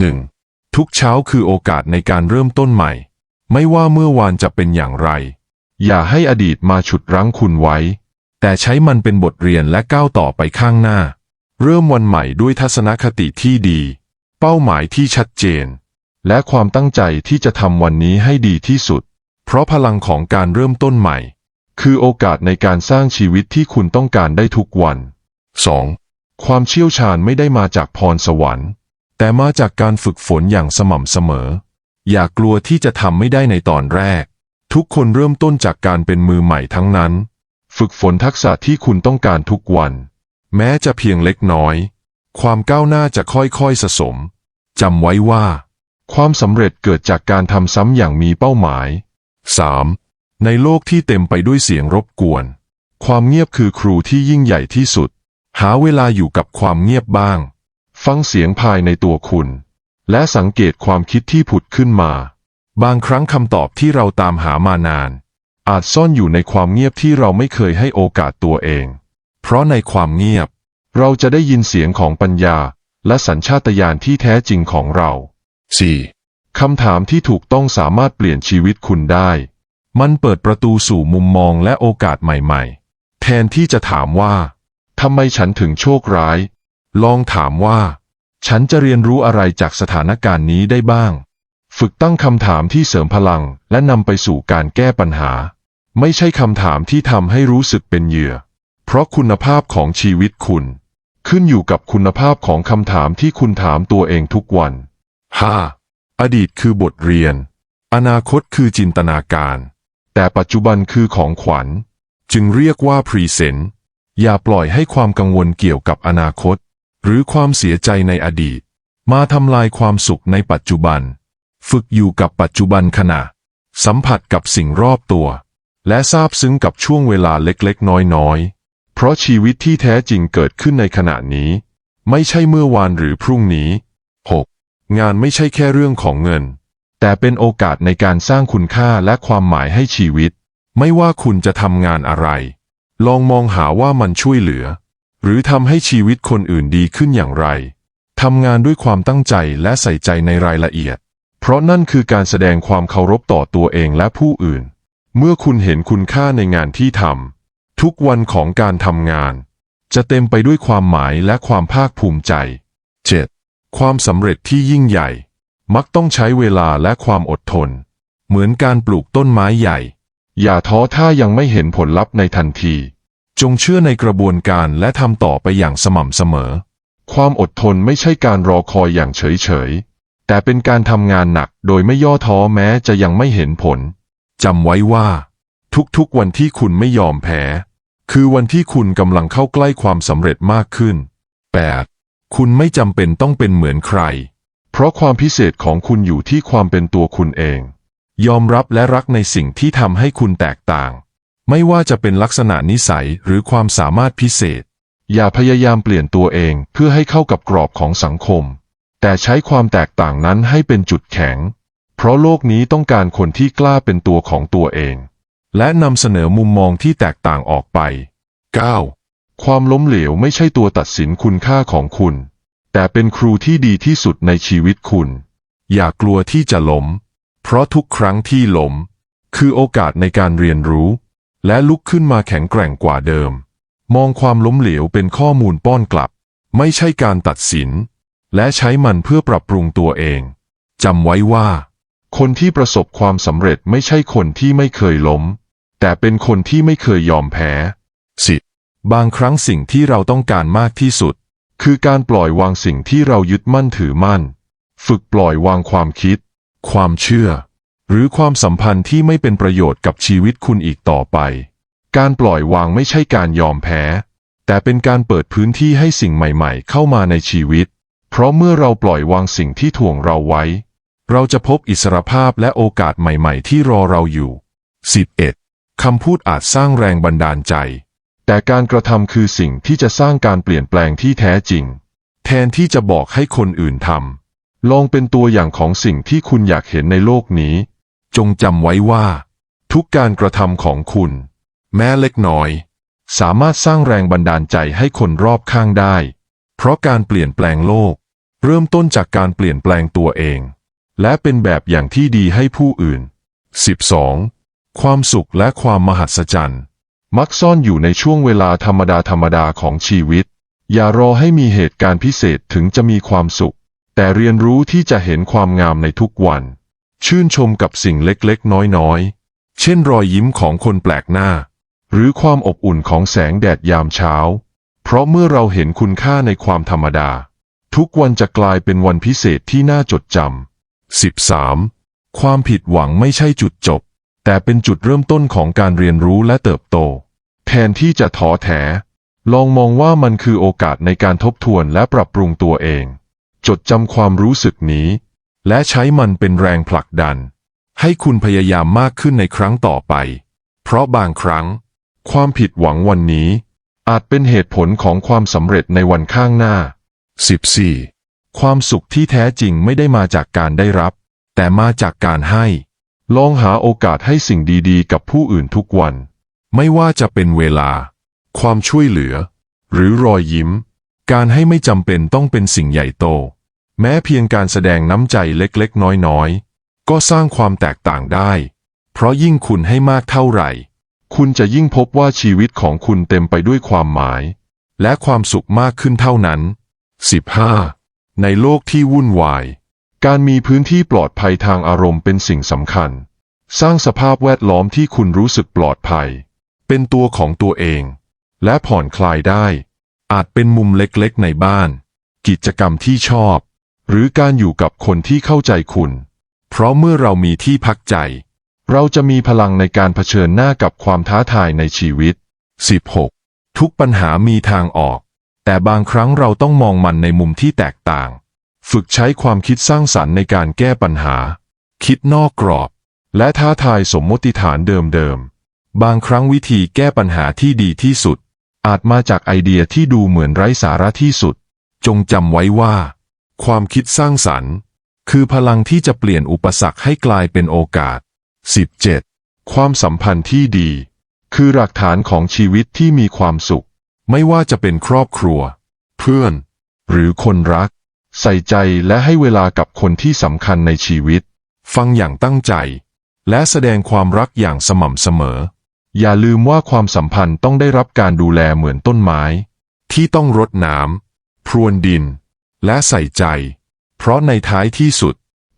1. ทุกเช้าคือโอกาสในการเริ่มต้นใหม่ ไม่ว่าเมื่อวานจะเป็นอย่างไร อย่าให้อดีตมาฉุดรั้งคุณไว้ แต่ใช้มันเป็นบทเรียนและก้าวต่อไปข้างหน้า เริ่มวันใหม่ด้วยทัศนคติที่ดี เป้าหมายที่ชัดเจน และความตั้งใจที่จะทำวันนี้ให้ดีที่สุด เพราะพลังของการเริ่มต้นใหม่ คือโอกาสในการสร้างชีวิตที่คุณต้องการได้ทุกวัน 2. ความเชี่ยวชาญไม่ได้มาจากพรสวรรค์ แต่มาจากการฝึกฝนอย่างสม่ำเสมอ อย่ากลัวที่จะทำไม่ได้ในตอนแรก ทุกคนเริ่มต้นจากการเป็นมือใหม่ทั้งนั้น ฝึกฝนทักษะที่คุณต้องการทุกวัน แม้จะเพียงเล็กน้อย ความก้าวหน้าจะค่อยๆสะสมจำไว้ว่า ความสำเร็จเกิดจากการทำซ้ำอย่างมีเป้าหมาย 3. ในโลกที่เต็มไปด้วยเสียงรบกวน ความเงียบคือครูที่ยิ่งใหญ่ที่สุด หาเวลาอยู่กับความเงียบบ้าง ฟังเสียงภายในตัวคุณ และสังเกตความคิดที่ผุดขึ้นมา บางครั้งคำตอบที่เราตามหามานาน อาจซ่อนอยู่ในความเงียบที่เราไม่เคยให้โอกาสตัวเอง เพราะในความเงียบ เราจะได้ยินเสียงของปัญญา และสัญชาตญาณที่แท้จริงของเรา 4. คำถามที่ถูกต้องสามารถเปลี่ยนชีวิตคุณได้ มันเปิดประตูสู่มุมมองและโอกาสใหม่ ๆ แทนที่จะถามว่าทำไมฉันถึงโชคร้าย ลองถามว่า ฉันจะเรียนรู้อะไรจากสถานการณ์นี้ได้บ้าง ฝึกตั้งคำถามที่เสริมพลังและนำไปสู่การแก้ปัญหา ไม่ใช่คำถามที่ทำให้รู้สึกเป็นเหยื่อ เพราะคุณภาพของชีวิตคุณ ขึ้นอยู่กับคุณภาพของคำถามที่คุณถามตัวเองทุกวัน 5. อดีตคือบทเรียน อนาคตคือจินตนาการ แต่ปัจจุบันคือของขวัญ จึงเรียกว่าพรีเซนต์อย่าปล่อยให้ความกังวลเกี่ยวกับอนาคต หรือความเสียใจในอดีต มาทำลายความสุขในปัจจุบัน ฝึกอยู่กับปัจจุบันขณะ สัมผัสกับสิ่งรอบตัว และซาบซึ้งกับช่วงเวลาเล็กๆ น้อยๆ เพราะชีวิตที่แท้จริงเกิดขึ้นในขณะนี้ ไม่ใช่เมื่อวานหรือพรุ่งนี้ 6. งานไม่ใช่แค่เรื่องของเงิน แต่เป็นโอกาสในการสร้างคุณค่าและความหมายให้ชีวิต ไม่ว่าคุณจะทำงานอะไร ลองมองหาว่ามันช่วยเหลือ หรือทำให้ชีวิตคนอื่นดีขึ้นอย่างไรทำงานด้วยความตั้งใจและใส่ใจในรายละเอียด เพราะนั่นคือการแสดงความเคารพต่อตัวเองและผู้อื่น เมื่อคุณเห็นคุณค่าในงานที่ทำทุกวันของการทำงาน จะเต็มไปด้วยความหมายและความภาคภูมิใจ 7. ความสำเร็จที่ยิ่งใหญ่ มักต้องใช้เวลาและความอดทน เหมือนการปลูกต้นไม้ใหญ่ อย่าท้อถ้ายังไม่เห็นผลลัพธ์ในทันที จงเชื่อในกระบวนการและทำต่อไปอย่างสม่ำเสมอ ความอดทนไม่ใช่การรอคอยอย่างเฉยๆแต่เป็นการทำงานหนักโดยไม่ย่อท้อแม้จะยังไม่เห็นผลจำไว้ว่า ทุกๆวันที่คุณไม่ยอมแพ้ คือวันที่คุณกำลังเข้าใกล้ความสำเร็จมากขึ้น 8. คุณไม่จำเป็นต้องเป็นเหมือนใคร เพราะความพิเศษของคุณอยู่ที่ความเป็นตัวคุณเอง ยอมรับและรักในสิ่งที่ทำให้คุณแตกต่าง ไม่ว่าจะเป็นลักษณะนิสัยหรือความสามารถพิเศษ อย่าพยายามเปลี่ยนตัวเองเพื่อให้เข้ากับกรอบของสังคม แต่ใช้ความแตกต่างนั้นให้เป็นจุดแข็ง เพราะโลกนี้ต้องการคนที่กล้าเป็นตัวของตัวเอง และนำเสนอมุมมองที่แตกต่างออกไป 9. ความล้มเหลวไม่ใช่ตัวตัดสินคุณค่าของคุณ แต่เป็นครูที่ดีที่สุดในชีวิตคุณ อย่ากลัวที่จะล้ม เพราะทุกครั้งที่ล้ม คือโอกาสในการเรียนรู้ และลุกขึ้นมาแข็งแกร่งกว่าเดิม มองความล้มเหลวเป็นข้อมูลป้อนกลับ ไม่ใช่การตัดสิน และใช้มันเพื่อปรับปรุงตัวเองจำไว้ว่า คนที่ประสบความสำเร็จไม่ใช่คนที่ไม่เคยล้ม แต่เป็นคนที่ไม่เคยยอมแพ้ 10. บางครั้งสิ่งที่เราต้องการมากที่สุด คือการปล่อยวางสิ่งที่เรายึดมั่นถือมั่น ฝึกปล่อยวางความคิด ความเชื่อ หรือความสัมพันธ์ที่ไม่เป็นประโยชน์กับชีวิตคุณอีกต่อไป การปล่อยวางไม่ใช่การยอมแพ้ แต่เป็นการเปิดพื้นที่ให้สิ่งใหม่ๆ เข้ามาในชีวิต เพราะเมื่อเราปล่อยวางสิ่งที่ถ่วงเราไว้ เราจะพบอิสรภาพและโอกาสใหม่ๆ ที่รอเราอยู่ 11. คำพูดอาจสร้างแรงบันดาลใจ แต่การกระทำคือสิ่งที่จะสร้างการเปลี่ยนแปลงที่แท้จริง แทนที่จะบอกให้คนอื่นทำลองเป็นตัวอย่างของสิ่งที่คุณอยากเห็นในโลกนี้ จงจำไว้ว่า ทุกการกระทำของคุณ แม้เล็กน้อย สามารถสร้างแรงบันดาลใจให้คนรอบข้างได้ เพราะการเปลี่ยนแปลงโลก เริ่มต้นจากการเปลี่ยนแปลงตัวเอง และเป็นแบบอย่างที่ดีให้ผู้อื่น 12. ความสุขและความมหัศจรรย์ มักซ่อนอยู่ในช่วงเวลาธรรมดาธรรมดาของชีวิต อย่ารอให้มีเหตุการณ์พิเศษถึงจะมีความสุข แต่เรียนรู้ที่จะเห็นความงามในทุกวัน ชื่นชมกับสิ่งเล็กๆ น้อยๆ เช่นรอยยิ้มของคนแปลกหน้า หรือความอบอุ่นของแสงแดดยามเช้า เพราะเมื่อเราเห็นคุณค่าในความธรรมดา ทุกวันจะกลายเป็นวันพิเศษที่น่าจดจำ 13. ความผิดหวังไม่ใช่จุดจบ แต่เป็นจุดเริ่มต้นของการเรียนรู้และเติบโต แทนที่จะท้อแท้ลองมองว่ามันคือโอกาสในการทบทวนและปรับปรุงตัวเอง จดจำความรู้สึกนี้ และใช้มันเป็นแรงผลักดัน ให้คุณพยายามมากขึ้นในครั้งต่อไป เพราะบางครั้ง ความผิดหวังวันนี้ อาจเป็นเหตุผลของความสำเร็จในวันข้างหน้า 14. ความสุขที่แท้จริงไม่ได้มาจากการได้รับ แต่มาจากการให้ ลองหาโอกาสให้สิ่งดีๆ กับผู้อื่นทุกวัน ไม่ว่าจะเป็นเวลา ความช่วยเหลือ หรือรอยยิ้ม การให้ไม่จำเป็นต้องเป็นสิ่งใหญ่โต แม้เพียงการแสดงน้ำใจเล็กๆ น้อยๆ ก็สร้างความแตกต่างได้ เพราะยิ่งคุณให้มากเท่าไหร่ คุณจะยิ่งพบว่าชีวิตของคุณเต็มไปด้วยความหมาย และความสุขมากขึ้นเท่านั้น 15. ในโลกที่วุ่นวาย การมีพื้นที่ปลอดภัยทางอารมณ์เป็นสิ่งสำคัญ สร้างสภาพแวดล้อมที่คุณรู้สึกปลอดภัย เป็นตัวของตัวเอง และผ่อนคลายได้ อาจเป็นมุมเล็กๆ ในบ้าน กิจกรรมที่ชอบ หรือการอยู่กับคนที่เข้าใจคุณ เพราะเมื่อเรามีที่พักใจ เราจะมีพลังในการเผชิญหน้ากับความท้าทายในชีวิต 16. ทุกปัญหามีทางออก แต่บางครั้งเราต้องมองมันในมุมที่แตกต่าง ฝึกใช้ความคิดสร้างสรรค์ในการแก้ปัญหา คิดนอกกรอบ และท้าทายสมมติฐานเดิมๆ บางครั้งวิธีแก้ปัญหาที่ดีที่สุด อาจมาจากไอเดียที่ดูเหมือนไร้สาระที่สุด จงจำไว้ว่า ความคิดสร้างสรรค์ คือพลังที่จะเปลี่ยนอุปสรรคให้กลายเป็นโอกาส 17. ความสัมพันธ์ที่ดี คือหลักฐานของชีวิตที่มีความสุข ไม่ว่าจะเป็นครอบครัว เพื่อน หรือคนรัก ใส่ใจและให้เวลากับคนที่สำคัญในชีวิต ฟังอย่างตั้งใจ และแสดงความรักอย่างสม่ำเสมอ อย่าลืมว่าความสัมพันธ์ต้องได้รับการดูแลเหมือนต้นไม้ ที่ต้องรดน้ำพรวนดิน และใส่ใจ เพราะในท้ายที่สุด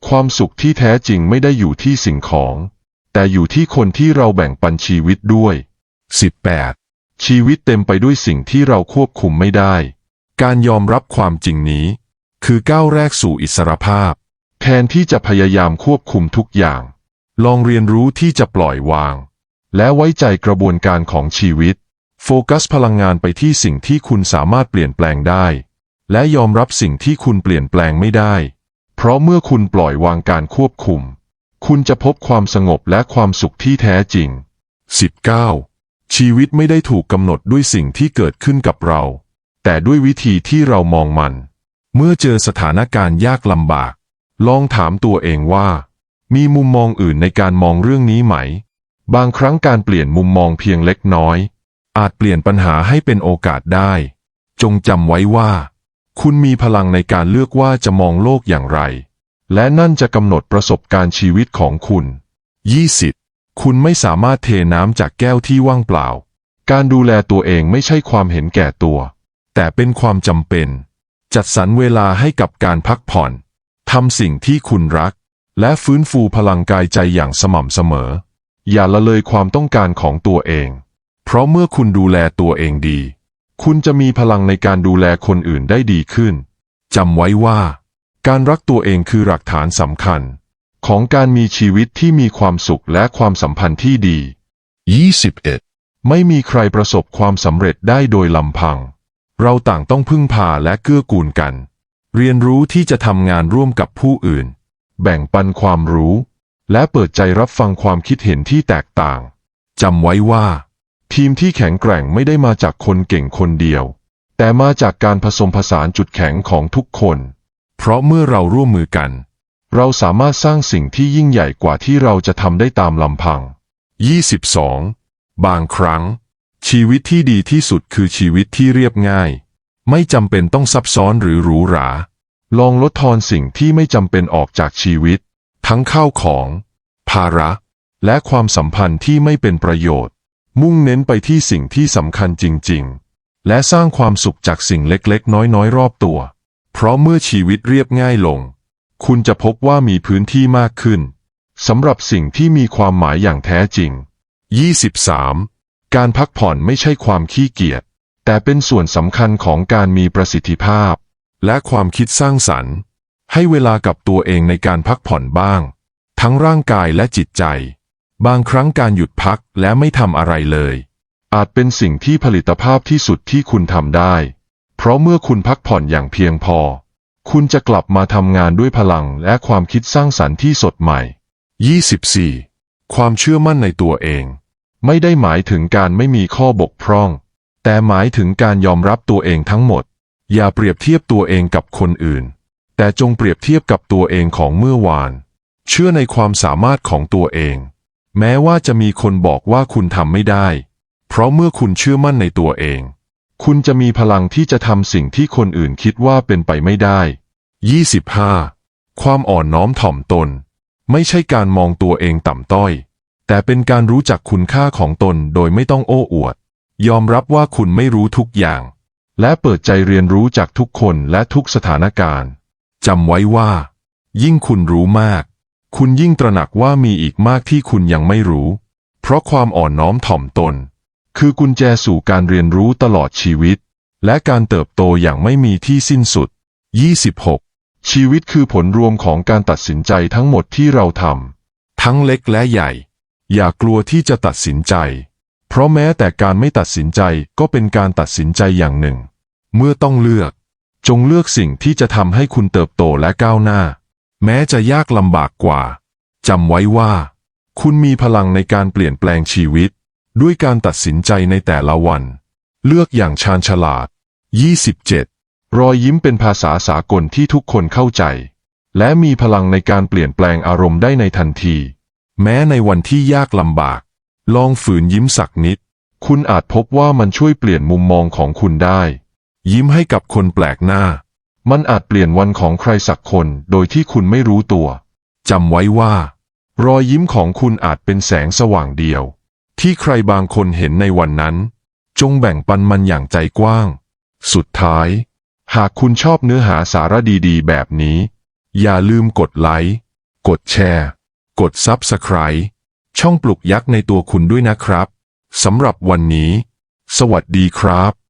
ความสุขที่แท้จริงไม่ได้อยู่ที่สิ่งของ แต่อยู่ที่คนที่เราแบ่งปันชีวิตด้วย 18. ชีวิตเต็มไปด้วยสิ่งที่เราควบคุมไม่ได้ การยอมรับความจริงนี้ คือก้าวแรกสู่อิสรภาพ แทนที่จะพยายามควบคุมทุกอย่าง ลองเรียนรู้ที่จะปล่อยวาง และไว้ใจกระบวนการของชีวิต โฟกัสพลังงานไปที่สิ่งที่คุณสามารถเปลี่ยนแปลงได้ และยอมรับสิ่งที่คุณเปลี่ยนแปลงไม่ได้ เพราะเมื่อคุณปล่อยวางการควบคุม คุณจะพบความสงบและความสุขที่แท้จริง 19. ชีวิตไม่ได้ถูกกำหนดด้วยสิ่งที่เกิดขึ้นกับเรา แต่ด้วยวิธีที่เรามองมัน เมื่อเจอสถานการณ์ยากลำบาก ลองถามตัวเองว่า มีมุมมองอื่นในการมองเรื่องนี้ไหม บางครั้งการเปลี่ยนมุมมองเพียงเล็กน้อย อาจเปลี่ยนปัญหาให้เป็นโอกาสได้ จงจำไว้ว่า คุณมีพลังในการเลือกว่าจะมองโลกอย่างไร และนั่นจะกำหนดประสบการณ์ชีวิตของคุณ 20. คุณไม่สามารถเทน้ำจากแก้วที่ว่างเปล่า การดูแลตัวเองไม่ใช่ความเห็นแก่ตัว แต่เป็นความจำเป็น จัดสรรเวลาให้กับการพักผ่อนทำสิ่งที่คุณรัก และฟื้นฟูพลังกายใจอย่างสม่ำเสมอ อย่าละเลยความต้องการของตัวเอง เพราะเมื่อคุณดูแลตัวเองดี คุณจะมีพลังในการดูแลคนอื่นได้ดีขึ้น จำไว้ว่า การรักตัวเองคือหลักฐานสำคัญ ของการมีชีวิตที่มีความสุขและความสัมพันธ์ที่ดี 21. ไม่มีใครประสบความสำเร็จได้โดยลำพัง เราต่างต้องพึ่งพาและเกื้อกูลกัน เรียนรู้ที่จะทำงานร่วมกับผู้อื่น แบ่งปันความรู้ และเปิดใจรับฟังความคิดเห็นที่แตกต่าง จำไว้ว่า ทีมที่แข็งแกร่งไม่ได้มาจากคนเก่งคนเดียว แต่มาจากการผสมผสานจุดแข็งของทุกคน เพราะเมื่อเราร่วมมือกัน เราสามารถสร้างสิ่งที่ยิ่งใหญ่กว่าที่เราจะทำได้ตามลำพัง 22. บางครั้ง ชีวิตที่ดีที่สุดคือชีวิตที่เรียบง่าย ไม่จำเป็นต้องซับซ้อนหรือหรูหรา ลองลดทอนสิ่งที่ไม่จำเป็นออกจากชีวิต ทั้งข้าวของ ภาระ และความสัมพันธ์ที่ไม่เป็นประโยชน์ มุ่งเน้นไปที่สิ่งที่สำคัญจริง ๆ และสร้างความสุขจากสิ่งเล็กๆ น้อยๆ รอบตัว เพราะเมื่อชีวิตเรียบง่ายลง คุณจะพบว่ามีพื้นที่มากขึ้นสำหรับสิ่งที่มีความหมายอย่างแท้จริง 23. การพักผ่อนไม่ใช่ความขี้เกียจ แต่เป็นส่วนสำคัญของการมีประสิทธิภาพ และความคิดสร้างสรรค์ ให้เวลากับตัวเองในการพักผ่อนบ้าง ทั้งร่างกายและจิตใจ บางครั้งการหยุดพักและไม่ทำอะไรเลย อาจเป็นสิ่งที่ผลิตภาพที่สุดที่คุณทำได้ เพราะเมื่อคุณพักผ่อนอย่างเพียงพอ คุณจะกลับมาทำงานด้วยพลังและความคิดสร้างสรรค์ที่สดใหม่ 24. ความเชื่อมั่นในตัวเอง ไม่ได้หมายถึงการไม่มีข้อบกพร่อง แต่หมายถึงการยอมรับตัวเองทั้งหมด อย่าเปรียบเทียบตัวเองกับคนอื่น แต่จงเปรียบเทียบกับตัวเองของเมื่อวาน เชื่อในความสามารถของตัวเอง แม้ว่าจะมีคนบอกว่าคุณทำไม่ได้ เพราะเมื่อคุณเชื่อมั่นในตัวเอง คุณจะมีพลังที่จะทำสิ่งที่คนอื่นคิดว่าเป็นไปไม่ได้ 25. ความอ่อนน้อมถ่อมตน ไม่ใช่การมองตัวเองต่ำต้อย แต่เป็นการรู้จักคุณค่าของตนโดยไม่ต้องโอ้อวด ยอมรับว่าคุณไม่รู้ทุกอย่าง และเปิดใจเรียนรู้จากทุกคนและทุกสถานการณ์จำไว้ว่า ยิ่งคุณรู้มาก คุณยิ่งตระหนักว่ามีอีกมากที่คุณยังไม่รู้ เพราะความอ่อนน้อมถ่อมตน คือกุญแจสู่การเรียนรู้ตลอดชีวิต และการเติบโตอย่างไม่มีที่สิ้นสุด 26. ชีวิตคือผลรวมของการตัดสินใจทั้งหมดที่เราทำทั้งเล็กและใหญ่ อย่ากลัวที่จะตัดสินใจ เพราะแม้แต่การไม่ตัดสินใจก็เป็นการตัดสินใจอย่างหนึ่ง เมื่อต้องเลือก จงเลือกสิ่งที่จะทำให้คุณเติบโตและก้าวหน้า แม้จะยากลำบากกว่าจำไว้ว่า คุณมีพลังในการเปลี่ยนแปลงชีวิต ด้วยการตัดสินใจในแต่ละวัน เลือกอย่างชาญฉลาด 27 รอยยิ้มเป็นภาษาสากลที่ทุกคนเข้าใจ และมีพลังในการเปลี่ยนแปลงอารมณ์ได้ในทันที แม้ในวันที่ยากลำบาก ลองฝืนยิ้มสักนิด คุณอาจพบว่ามันช่วยเปลี่ยนมุมมองของคุณได้ ยิ้มให้กับคนแปลกหน้า มันอาจเปลี่ยนวันของใครสักคนโดยที่คุณไม่รู้ตัว จำไว้ว่า รอยยิ้มของคุณอาจเป็นแสงสว่างเดียว ที่ใครบางคนเห็นในวันนั้น จงแบ่งปันมันอย่างใจกว้าง สุดท้าย หากคุณชอบเนื้อหาสาระดีๆ แบบนี้ อย่าลืมกดไลค์ กดแชร์ กด Subscribe ช่องปลุกยักษ์ในตัวคุณด้วยนะครับ สำหรับวันนี้ สวัสดีครับ